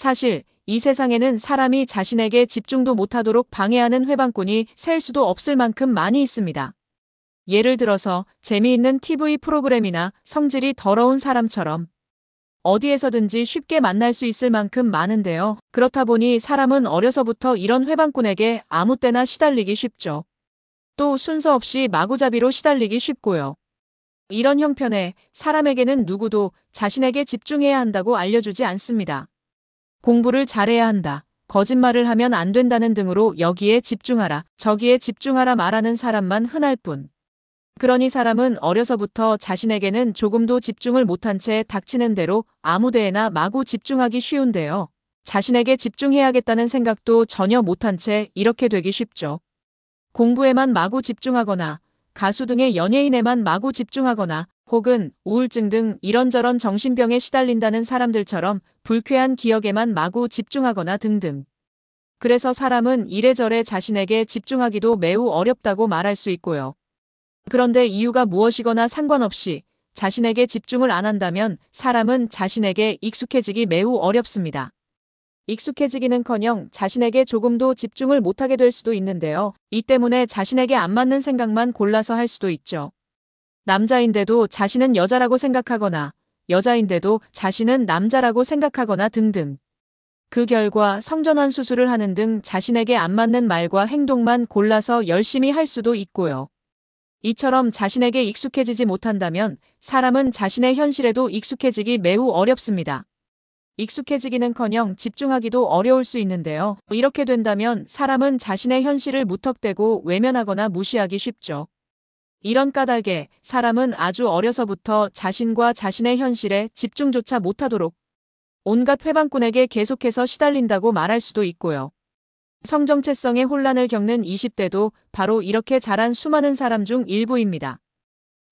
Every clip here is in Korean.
사실 이 세상에는 사람이 자신에게 집중도 못하도록 방해하는 회방꾼이 셀 수도 없을 만큼 많이 있습니다. 예를 들어서 재미있는 TV 프로그램이나 성질이 더러운 사람처럼 어디에서든지 쉽게 만날 수 있을 만큼 많은데요. 그렇다 보니 사람은 어려서부터 이런 회방꾼에게 아무 때나 시달리기 쉽죠. 또 순서 없이 마구잡이로 시달리기 쉽고요. 이런 형편에 사람에게는 누구도 자신에게 집중해야 한다고 알려주지 않습니다. 공부를 잘해야 한다. 거짓말을 하면 안 된다는 등으로 여기에 집중하라, 저기에 집중하라 말하는 사람만 흔할 뿐. 그러니 사람은 어려서부터 자신에게는 조금도 집중을 못한 채 닥치는 대로 아무 데에나 마구 집중하기 쉬운데요. 자신에게 집중해야겠다는 생각도 전혀 못한 채 이렇게 되기 쉽죠. 공부에만 마구 집중하거나 가수 등의 연예인에만 마구 집중하거나 혹은 우울증 등 이런저런 정신병에 시달린다는 사람들처럼 불쾌한 기억에만 마구 집중하거나 등등. 그래서 사람은 이래저래 자신에게 집중하기도 매우 어렵다고 말할 수 있고요. 그런데 이유가 무엇이거나 상관없이 자신에게 집중을 안 한다면 사람은 자신에게 익숙해지기 매우 어렵습니다. 익숙해지기는커녕 자신에게 조금도 집중을 못하게 될 수도 있는데요. 이 때문에 자신에게 안 맞는 생각만 골라서 할 수도 있죠. 남자인데도 자신은 여자라고 생각하거나 여자인데도 자신은 남자라고 생각하거나 등등. 그 결과 성전환 수술을 하는 등 자신에게 안 맞는 말과 행동만 골라서 열심히 할 수도 있고요. 이처럼 자신에게 익숙해지지 못한다면 사람은 자신의 현실에도 익숙해지기 매우 어렵습니다. 익숙해지기는커녕 집중하기도 어려울 수 있는데요. 이렇게 된다면 사람은 자신의 현실을 무턱대고 외면하거나 무시하기 쉽죠. 이런 까닭에 사람은 아주 어려서부터 자신과 자신의 현실에 집중조차 못하도록 온갖 회방꾼에게 계속해서 시달린다고 말할 수도 있고요. 성정체성의 혼란을 겪는 20대도 바로 이렇게 자란 수많은 사람 중 일부입니다.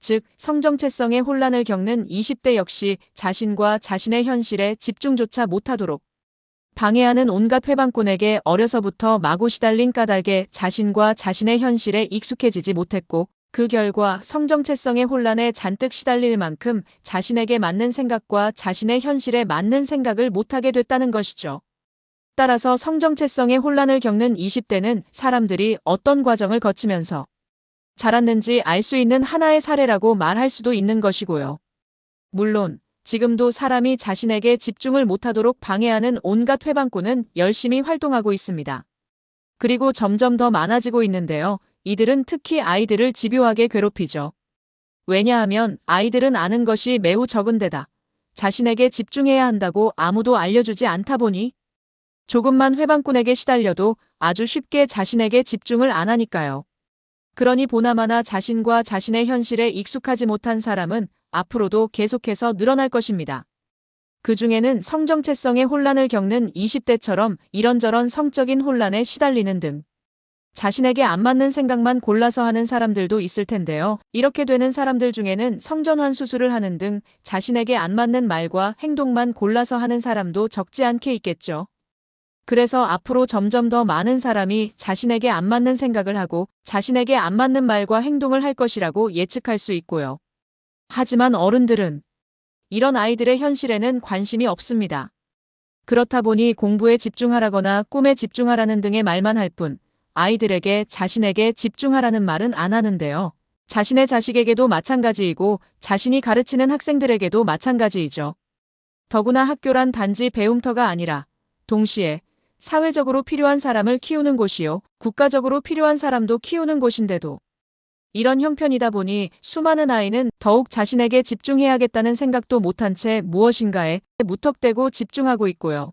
즉, 성정체성의 혼란을 겪는 20대 역시 자신과 자신의 현실에 집중조차 못하도록 방해하는 온갖 회방꾼에게 어려서부터 마구 시달린 까닭에 자신과 자신의 현실에 익숙해지지 못했고 그 결과 성정체성의 혼란에 잔뜩 시달릴 만큼 자신에게 맞는 생각과 자신의 현실에 맞는 생각을 못하게 됐다는 것이죠. 따라서 성정체성의 혼란을 겪는 20대는 사람들이 어떤 과정을 거치면서 자랐는지 알 수 있는 하나의 사례라고 말할 수도 있는 것이고요. 물론 지금도 사람이 자신에게 집중을 못하도록 방해하는 온갖 회방꾼은 열심히 활동하고 있습니다. 그리고 점점 더 많아지고 있는데요. 이들은 특히 아이들을 집요하게 괴롭히죠. 왜냐하면 아이들은 아는 것이 매우 적은 데다 자신에게 집중해야 한다고 아무도 알려주지 않다 보니 조금만 회방꾼에게 시달려도 아주 쉽게 자신에게 집중을 안 하니까요. 그러니 보나마나 자신과 자신의 현실에 익숙하지 못한 사람은 앞으로도 계속해서 늘어날 것입니다. 그 중에는 성정체성의 혼란을 겪는 20대처럼 이런저런 성적인 혼란에 시달리는 등 자신에게 안 맞는 생각만 골라서 하는 사람들도 있을 텐데요. 이렇게 되는 사람들 중에는 성전환 수술을 하는 등 자신에게 안 맞는 말과 행동만 골라서 하는 사람도 적지 않게 있겠죠. 그래서 앞으로 점점 더 많은 사람이 자신에게 안 맞는 생각을 하고 자신에게 안 맞는 말과 행동을 할 것이라고 예측할 수 있고요. 하지만 어른들은 이런 아이들의 현실에는 관심이 없습니다. 그렇다 보니 공부에 집중하라거나 꿈에 집중하라는 등의 말만 할 뿐 아이들에게 자신에게 집중하라는 말은 안 하는데요. 자신의 자식에게도 마찬가지이고 자신이 가르치는 학생들에게도 마찬가지이죠. 더구나 학교란 단지 배움터가 아니라 동시에 사회적으로 필요한 사람을 키우는 곳이요. 국가적으로 필요한 사람도 키우는 곳인데도 이런 형편이다 보니 수많은 아이는 더욱 자신에게 집중해야겠다는 생각도 못한 채 무엇인가에 무턱대고 집중하고 있고요.